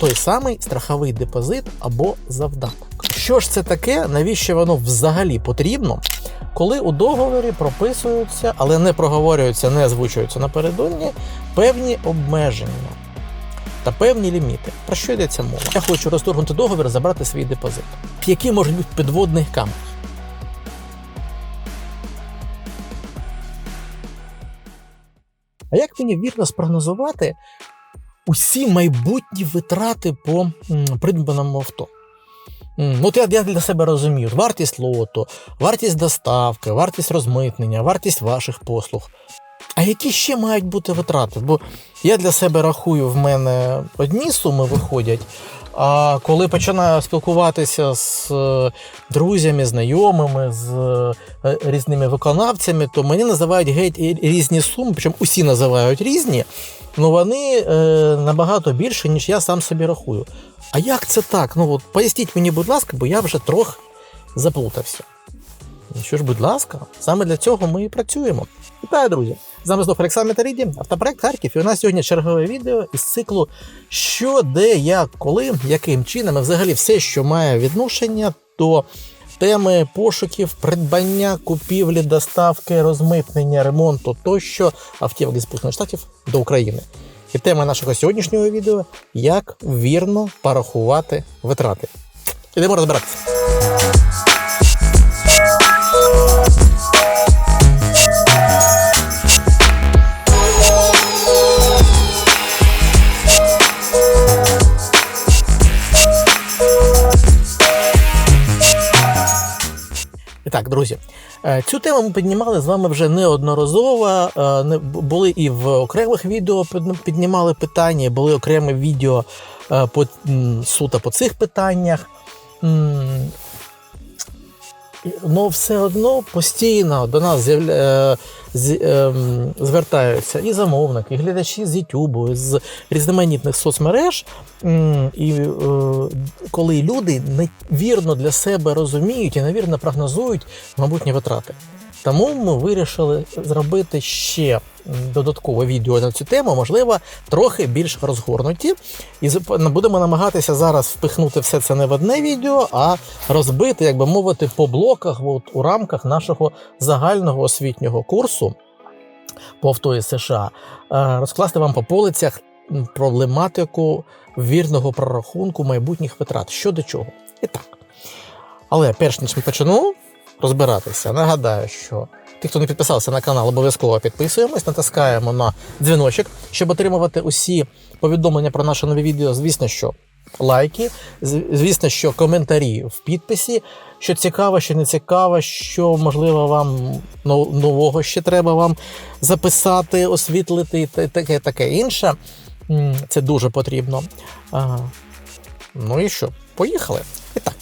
той самий страховий депозит або завдаток. Що ж це таке? Навіщо воно взагалі потрібно? Коли у договорі прописуються, але не проговорюються, не озвучуються напередодні певні обмеження та певні ліміти. Про що йдеться мова? Я хочу розторгнути договір, забрати свій депозит. Які можуть бути підводних камер? А як мені вірно спрогнозувати усі майбутні витрати по придбаному авто? Ну, от я, я для себе розумію: вартість лоту, вартість доставки, вартість розмитнення, вартість ваших послуг. А які ще мають бути витрати? Бо я для себе рахую, в мене одні суми виходять. А коли починаю спілкуватися з е, друзями, знайомими, з е, різними виконавцями, то мені називають геть різні суми, причому усі називають різні, але вони е, набагато більше, ніж я сам собі рахую. А як це так? Ну от поясніть мені, будь ласка, бо я вже трохи заплутався. Ну Що ж, будь ласка, саме для цього ми і працюємо. Вітаю, друзі! З вами знов Олександр Метаріді, автопроект Харків. І у нас сьогодні чергове відео із циклу Що, де, як, коли, яким чином, і взагалі все, що має відношення до теми пошуків, придбання, купівлі, доставки, розмитнення, ремонту тощо автівок зі Сполучених Штатів до України. І тема нашого сьогоднішнього відео як вірно порахувати витрати. Ідемо розбиратися. Так, друзі, е, цю тему ми піднімали з вами вже неодноразово. е, Були і в окремих відео піднімали питання, були окремі відео е, по, суто по цих питаннях. М, Ну, все одно постійно до нас е, ем, звертаються і замовники, і глядачі з YouTube, з різноманітних соцмереж. І е, коли люди невірно для себе розуміють і невірно прогнозують майбутні витрати. Тому ми вирішили зробити ще додаткове відео на цю тему, можливо, трохи більш розгорнуті. І будемо намагатися зараз впихнути все це не в одне відео, а розбити, як би мовити, по блоках от, у рамках нашого загального освітнього курсу по США, е, розкласти вам по полицях проблематику вірного прорахунку майбутніх витрат. Що до чого. І так. Але перш ніж ми почнемо розбиратися, нагадаю, що ті, хто не підписався на канал, обов'язково підписуємось, натискаємо на дзвіночок, щоб отримувати усі повідомлення про наше нові відео. Звісно, що лайки, звісно, що коментарі в підписі. Що цікаво, що не цікаво, що можливо вам нового ще треба вам записати, освітлити і таке, таке інше. Це дуже потрібно. Ага. Ну і що? Поїхали. І так.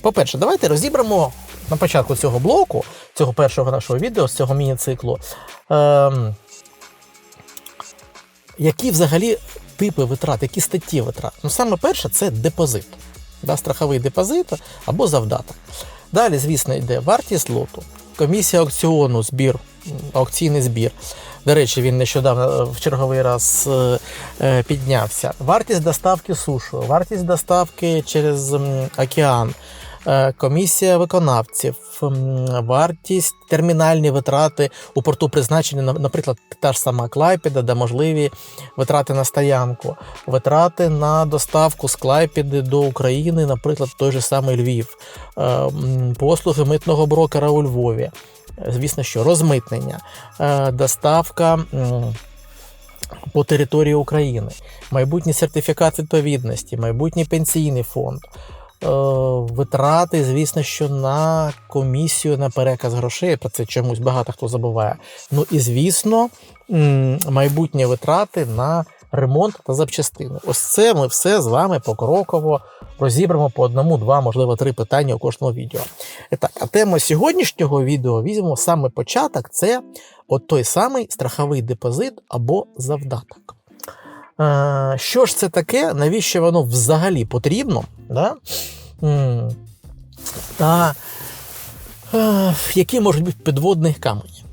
По-перше, давайте розібремо на початку цього блоку, цього першого нашого відео, з цього міні-циклу. Ем, які взагалі типи витрат, які статті витрат? Ну, саме перше, це депозит. Да, страховий депозит або завдаток. Далі, звісно, йде вартість лоту, комісія аукціону, збір, аукційний збір. До речі, він нещодавно е, в черговий раз е, е, піднявся. Вартість доставки сушу, вартість доставки через океан, е, комісія виконавців, вартість термінальні витрати у порту призначення, на- наприклад, та ж сама Клайпеда, де можливі витрати на стоянку, витрати на доставку з Клайпеди до України, наприклад, той же самий Львів, е, послуги митного брокера у Львові. Е, Звісно, що розмитнення, е, доставка по території України, майбутній сертифікат відповідності, майбутній пенсійний фонд, е, витрати, звісно, що на комісію на переказ грошей. Про це чомусь багато хто забуває. Ну і звісно, майбутні витрати на ремонт та запчастини. Ось це ми все з вами покроково розібремо по одному, два, можливо, три питання у кожному відео. І так, а тема сьогоднішнього відео візьмемо саме початок. Це от той самий страховий депозит або завдаток. Е, що ж це таке? Навіщо воно взагалі потрібно? Да? Та е, які можуть бути підводні камені?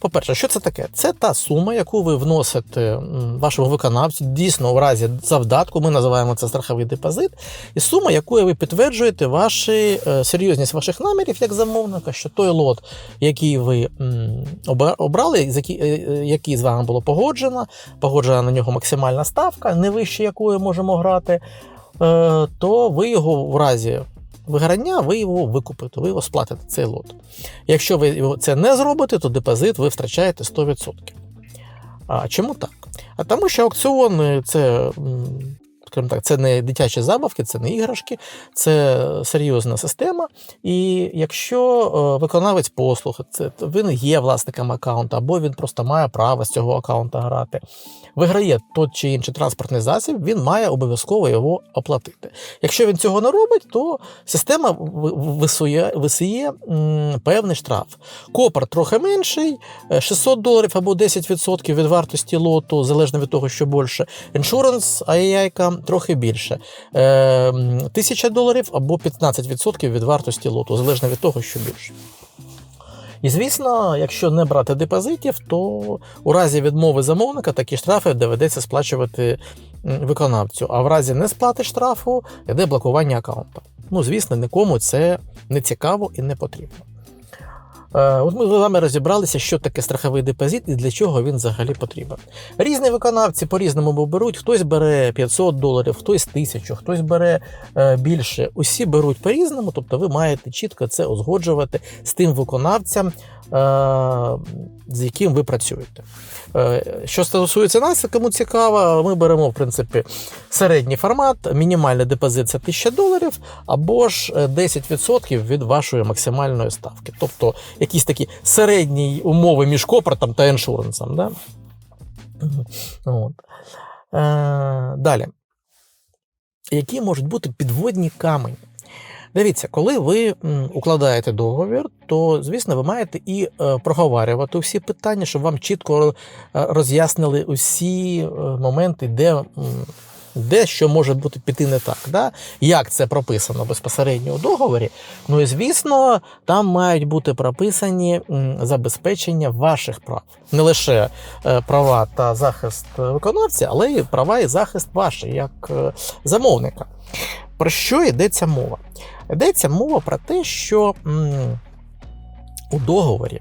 По-перше, що це таке? Це та сума, яку ви вносите вашому виконавцю, дійсно у разі завдатку, ми називаємо це страховий депозит, і сума, якою ви підтверджуєте ваші, е, серйозність ваших намірів як замовника, що той лот, який ви обрали, який, е, е, який з вами було погоджено, погоджена на нього максимальна ставка, не вище якої можемо грати, то ви його в разі виграння, ви його викупите, ви його сплатите цей лот. Якщо ви це не зробите, то депозит ви втрачаєте 100%. А чому так? А тому, що аукціони це, м, скажімо так, це не дитячі забавки, це не іграшки, це серйозна система. І якщо е, виконавець послуг, це він є власником аккаунту, або він просто має право з цього аккаунта грати, виграє той чи інший транспортний засіб, він має обов'язково його оплатити. Якщо він цього не робить, то система ви- висує, висує певний штраф. Копер трохи менший, е, 600 доларів або 10% від вартості лоту, залежно від того, що більше. Іншуранс, трохи більше. Е, 1000 доларів або 15% від вартості лоту, залежно від того, що більше. І звісно, якщо не брати депозитів, то у разі відмови замовника такі штрафи доведеться сплачувати виконавцю. А в разі несплати штрафу йде блокування аккаунта. Ну, звісно, нікому це не цікаво і не потрібно. Е, От ми з вами розібралися, що таке страховий депозит і для чого він взагалі потрібен. Різні виконавці по-різному беруть. Хтось бере 500 доларів, хтось 1000, хтось бере е, більше. Усі беруть по-різному, тобто ви маєте чітко це узгоджувати з тим виконавцем, з яким ви працюєте. Е, Що стосується нас, кому цікаво, ми беремо в принципі середній формат, мінімальний депозит це 1000 доларів, або ж е, 10% від вашої максимальної ставки. Тобто якісь такі середні умови між копертом та іншурансом. Да? Е, далі. Які можуть бути підводні камені? Дивіться, коли ви укладаєте договір, то звісно ви маєте і е, проговорювати всі питання, щоб вам чітко е, роз'яснили усі е, моменти, де, де що може бути піти не так. Да? Як це прописано безпосередньо у договорі. Ну і звісно, там мають бути прописані забезпечення ваших прав. Не лише права та захист виконавця, але й права і захист ваші як замовника. Про що йдеться мова? Йдеться мова про те, що м, у договорі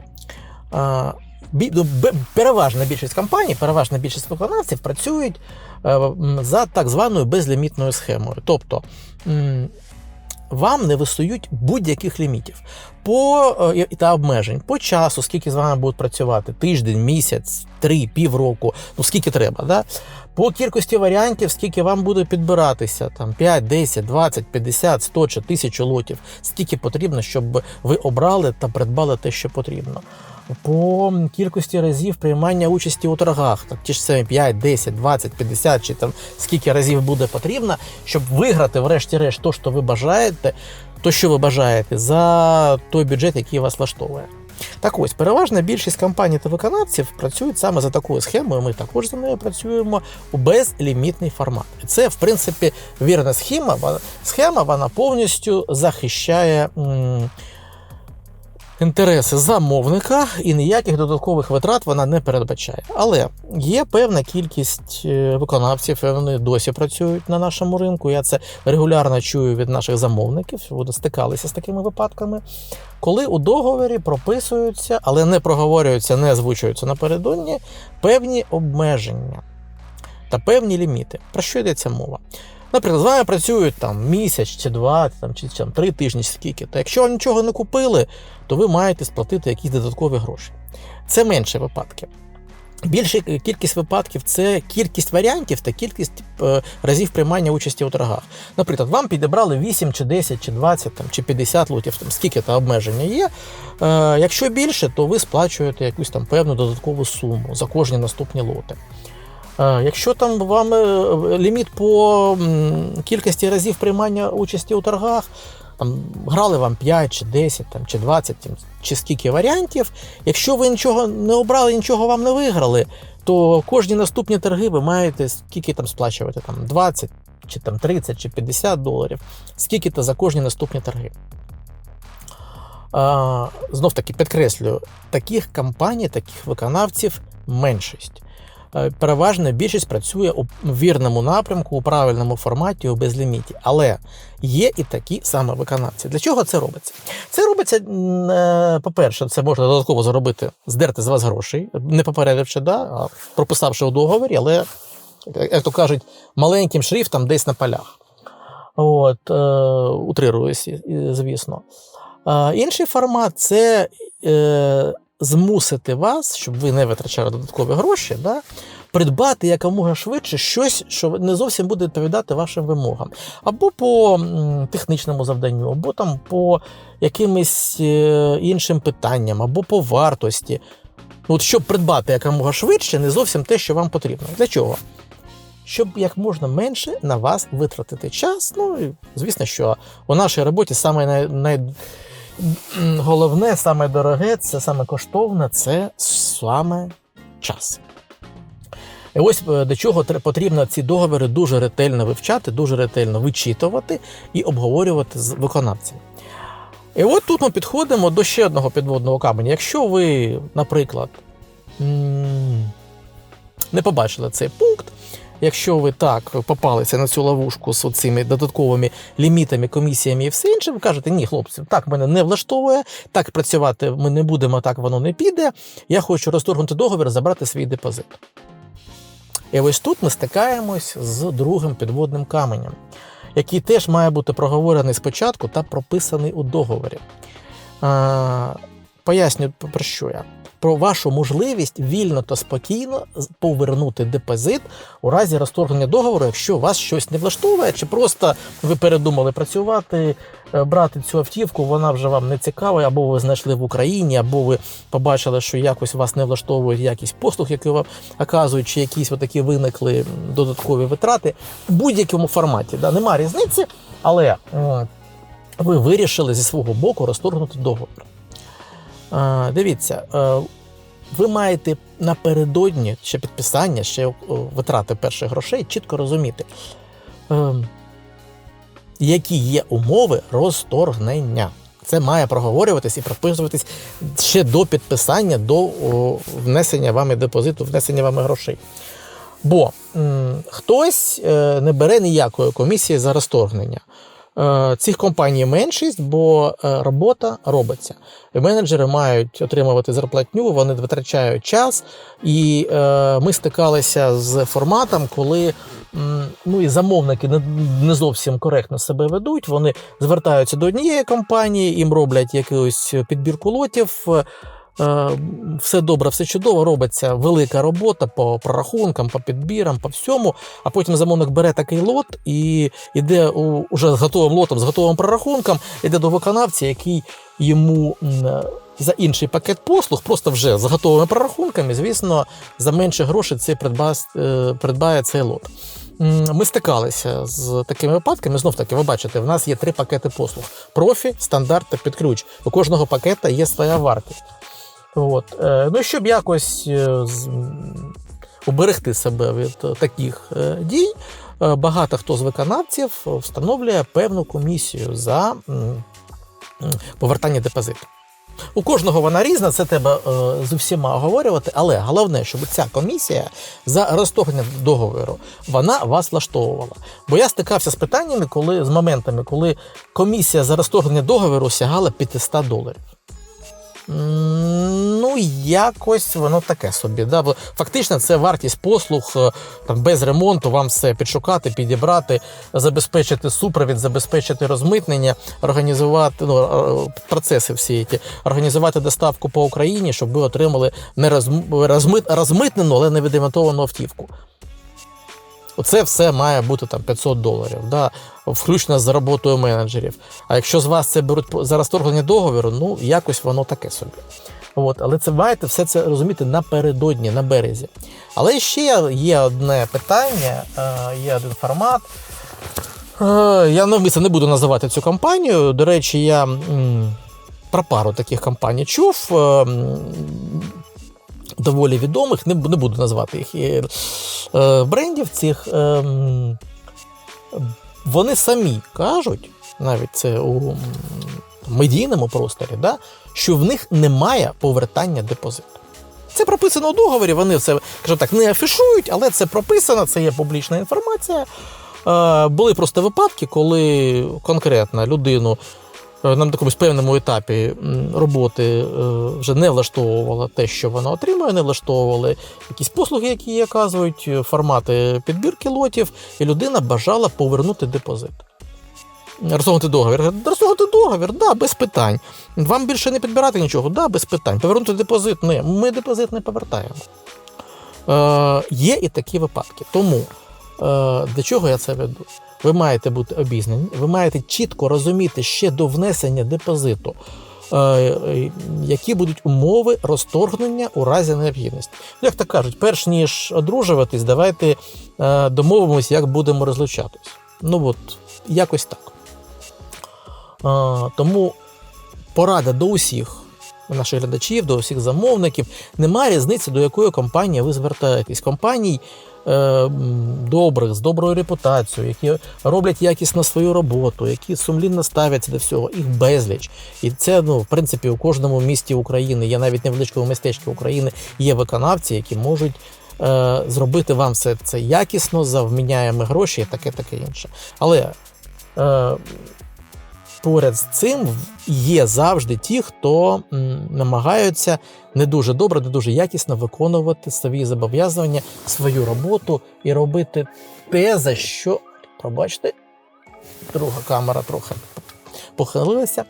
а, ну, переважна більшість компаній, переважна більшість виконавців працюють е, за так званою безлімітною схемою. Тобто вам не вистають будь-яких лімітів по, е, та обмежень по часу, скільки з вами будуть працювати, тиждень, місяць, три, півроку, ну скільки треба. Да? По кількості варіантів, скільки вам буде підбиратися, там 5, 10, 20, 50, 100 чи 1000 лотів, скільки потрібно, щоб ви обрали та придбали те, що потрібно. По кількості разів приймання участі у торгах, так ті ж самі 5, 10, 20, 50 чи там скільки разів буде потрібно, щоб виграти, врешті-решт, то, що ви бажаєте, то, що ви бажаєте, за той бюджет, який вас влаштовує. Так ось, переважна більшість компаній та виконавців працюють саме за такою схемою. Ми також за нею працюємо у безлімітний формат. І це, в принципі, вірна схема. Схема вона повністю захищає м, інтереси замовника і ніяких додаткових витрат вона не передбачає. Але є певна кількість е, виконавців, і вони досі працюють на нашому ринку. Я це регулярно чую від наших замовників. Вони стикалися з такими випадками. Коли у договорі прописуються, але не проговорюються, не озвучуються напередодні певні обмеження та певні ліміти. Про що йдеться мова? Наприклад, з вами працюють там місяць чи два, там, чи там, три тижні, скільки. Та якщо нічого не купили, то ви маєте сплатити якісь додаткові гроші. Це менше випадки. Більша кількість випадків це кількість варіантів та кількість е, разів приймання участі у торгах. Наприклад, вам підібрали 8 чи 10 чи 20 там, чи 50 лотів, там, скільки та обмеження є. Е, якщо більше, то ви сплачуєте якусь там певну додаткову суму за кожні наступні лоти. Якщо там вам е, ліміт по кількості разів приймання участі у торгах, там грали вам 5 чи 10 там, чи 20, там, чи скільки варіантів. Якщо ви нічого не обрали, нічого вам не виграли, то кожні наступні торги ви маєте скільки там сплачувати, там 20 чи там 30 чи 50 доларів, скільки то за кожні наступні торги. Знов таки підкреслюю, таких компаній, таких виконавців меншість. Е, Переважна більшість працює у вірному напрямку, у правильному форматі, у безліміті. Але є і такі саме виконавці. Для чого це робиться? Це робиться, е, по-перше, це можна додатково заробити, здерти з вас грошей, не попередивши, да, а прописавши у договорі, але, як то кажуть, маленьким шрифтом десь на полях. От, е, утрируюсь, звісно. Інший формат це змусити вас, щоб ви не витрачали додаткові гроші, да, придбати якомога швидше щось, що не зовсім буде відповідати вашим вимогам. Або по технічному завданню, або там по якимось е, іншим питанням, або по вартості. От щоб придбати якомога швидше, не зовсім те, що вам потрібно. Для чого? Щоб як можна менше на вас витратити час. Ну і звісно, що у нашій роботі саме головне, саме дороге, це саме коштовне, це саме час. І ось е, до чого потрібно ці договори дуже ретельно вивчати, дуже ретельно вичитувати і обговорювати з виконавцями. І от тут ми підходимо до ще одного підводного каменя. Якщо ви, наприклад, не побачили цей пункт, якщо ви так попалися на цю ловушку з цими додатковими лімітами, комісіями і все інше, ви кажете, ні, хлопці, так мене не влаштовує, так працювати ми не будемо, так воно не піде. Я хочу розторгнути договір, забрати свій депозит. І ось тут ми стикаємось з другим підводним каменем, який теж має бути проговорений спочатку та прописаний у договорі. Поясню, про що я. Про вашу можливість вільно та спокійно повернути депозит у разі розторгнення договору, якщо вас щось не влаштовує, чи просто ви передумали працювати, е, брати цю автівку, вона вже вам не цікава, або ви знайшли в Україні, або ви побачили, що якось вас не влаштовує якість послуг, які вам оказують, чи якісь отакі виникли додаткові витрати в будь-якому форматі. Да? Нема різниці, але ви вирішили зі свого боку розторгнути договір. Дивіться, е, ви маєте напередодні ще підписання, ще е, витрати перших грошей, чітко розуміти, е, які є умови розторгнення. Це має проговорюватись і прописуватись ще до підписання, до внесення вами депозиту, внесення вами грошей. Бо м, хтось е, не бере ніякої комісії за розторгнення. Е, Цих компаній меншість, бо е, робота робиться. Менеджери мають отримувати зарплатню, вони витрачають час. І е, ми стикалися з форматом, коли ну, і замовники не, зовсім коректно себе ведуть. Вони звертаються до однієї компанії, їм роблять якусь підбірку лотів. Е, все добре, все чудово, робиться велика робота по прорахункам, по підбірам, по всьому. А потім замовник бере такий лот і йде уже з готовим лотом, з готовим прорахунком, йде до виконавця, який йому е, за інший пакет послуг, просто вже з готовими прорахунками, звісно, за менше грошей цей придбає, е, придбає цей лот. Ми стикалися з такими випадками. Знов таки, ви бачите, в нас є три пакети послуг: профі, стандарт та під ключ. У кожного пакета є своя вартість. От. е, Ну, щоб якось е, уберегти себе від е, таких дій, багато хто з виконавців встановлює певну комісію за повертання депозиту. У кожного вона різна, це треба е, з усіма оговорювати, але головне, щоб ця комісія за розторгнення договору вона вас влаштовувала. Бо я стикався з питаннями, коли з моментами, коли комісія за розторгнення договору сягала 500 доларів. Ну, якось воно таке собі. Да? Бо фактично це вартість послуг е, там, без ремонту, вам все підшукати, підібрати, забезпечити супровід, забезпечити розмитнення, організувати ну, е, процеси всі ті, організувати доставку по Україні, щоб ви отримали не розм- розмит, розмитнену, але не відремонтовану автівку. Оце все має бути там 500 доларів, да, включно з роботою менеджерів. А якщо з вас це беруть за розторгнення договору, ну якось воно таке собі. От, але це маєте все це розуміти напередодні, на березі. Але ще є одне питання, е, є один формат. Е, Я навмисно не буду називати цю компанію. До речі, я про пару таких компаній чув. Доволі відомих, не, не буду назвати їх е, брендів цих. е, Вони самі кажуть, навіть це у медійному просторі, да, що в них немає повертання депозиту. Це прописано у договорі, вони це кажу так, не афішують, але це прописано, це є публічна інформація. Е, були просто випадки, коли конкретно людину на якомусь певному етапі роботи е, вже не влаштовувало те, що вона отримує, не влаштовували якісь послуги, які їй оказують, е, формати підбірки лотів, і людина бажала повернути депозит. Розсунути договір. Розсунути договір, да, без питань. Вам більше не підбирати нічого, да, без питань. Повернути депозит, ні, ми депозит не повертаємо. Е, є і такі випадки. Тому е, для чого я це веду? Ви маєте бути обізнані, ви маєте чітко розуміти ще до внесення депозиту, е, е, які будуть умови розторгнення у разі необхідності. Як то кажуть, перш ніж одружуватись, давайте е, домовимось, як будемо розлучатись. Ну от, якось так. Тому порада до усіх наших глядачів, до усіх замовників. Немає різниці, до якої компанії ви звертаєтесь. Компаній е, добрих, з доброю репутацією, які роблять якісно свою роботу, які сумлінно ставляться до всього, їх безліч. І це, ну, в принципі, у кожному місті України, є навіть невеличкому містечку України, є виконавці, які можуть. е, Зробити вам все це якісно за вміняємо гроші і таке таке інше. Але е, поряд з цим є завжди ті, хто намагаються не дуже добре, не дуже якісно виконувати свої зобов'язання, свою роботу і робити те, за що. Пробачте, друга камера трохи похилилася.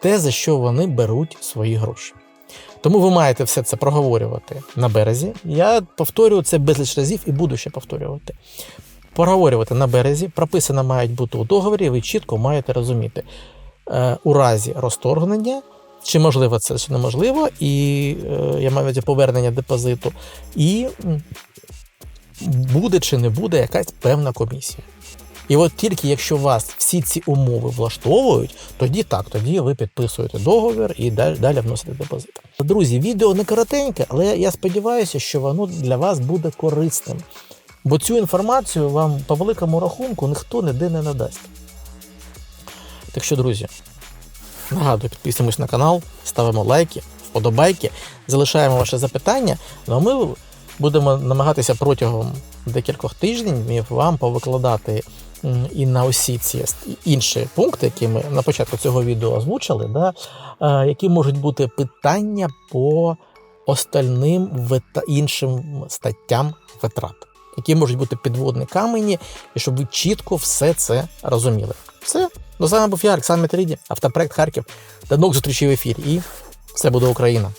Те, за що вони беруть свої гроші. Тому ви маєте все це проговорювати на березі. Я повторюю це безліч разів і буду ще повторювати проговорювати на березі, прописано мають бути у договорі, ви чітко маєте розуміти е, у разі розторгнення, чи можливо це, чи неможливо, і е, я маю повернення депозиту, і буде чи не буде якась певна комісія. І от тільки якщо вас всі ці умови влаштовують, тоді так, тоді ви підписуєте договір і далі, далі вносите депозит. Друзі, відео не коротеньке, але я сподіваюся, що воно для вас буде корисним. Бо цю інформацію вам по великому рахунку ніхто ніде не надасть. Так що, друзі, нагадую, підписуємось на канал, ставимо лайки, вподобайки, залишаємо ваші запитання. Ну а ми будемо намагатися протягом декількох тижнів вам повикладати і на усі ці інші пункти, які ми на початку цього відео озвучили, да, е, які можуть бути питання по остальним вита- іншим статтям витрат які можуть бути підводні камені, і щоб ви чітко все це розуміли. Все. Ну, з вами був я, Олександр Метріді, автопроект Харків. До нових зустрічей в ефірі. І все буде Україна!